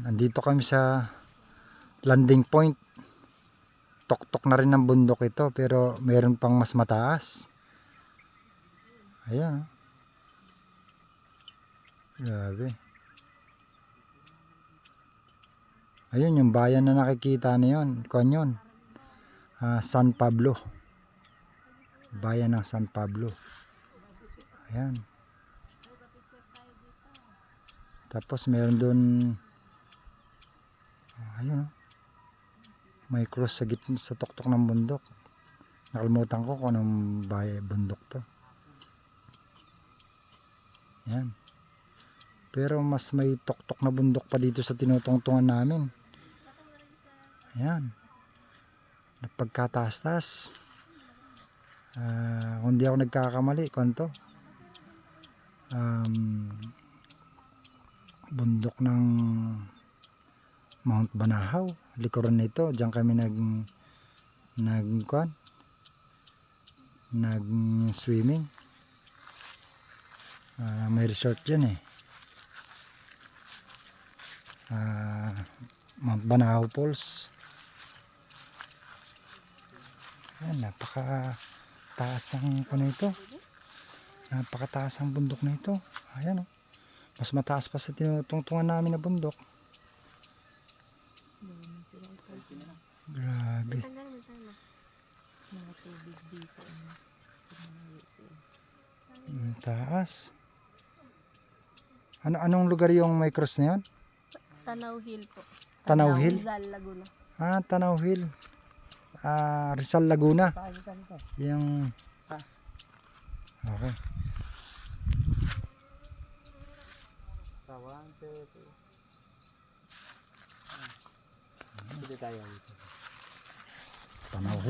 Ayan, andito kami sa landing point. Tok-tok na rin ng bundok ito pero meron pang mas mataas. Ayan. Grabe. Ayun yung bayan na nakikita na yun. Kuan yun. Ah, San Pablo. Bayan ng San Pablo. Ayan. Tapos meron doon ayun oh. May cross sa gitna sa tuktok ng bundok. Nakalimutan ko kung anong bahay bundok to. Yan. Pero mas may tuktok na bundok pa dito sa tinutungtungan namin. Ayan. Napagkataas-taas. Ah, kung di ako nagkakamali, kwanto? Um, bundok ng Mount Banahaw likuran nito. Diyan kami nag nag kuan nag swimming. Ah, may resort dyan eh. Ah, Mount Banahaw Falls. Ayan, napaka taas ng ano ito. Napaka taas ang bundok na ito. Ayan oh. Mas mataas pa sa tinutungtungan namin na bundok grabe dito. ano, Ang taas. Ano anong lugar yung may cross na yun? Tanaw Hill po. Tanaw Hill? Rizal, Laguna. Ah, Tanaw Hill. Ah, Rizal Laguna. Yung Okay. Kawan, pero... Pwede tayo. Tanaw Hill.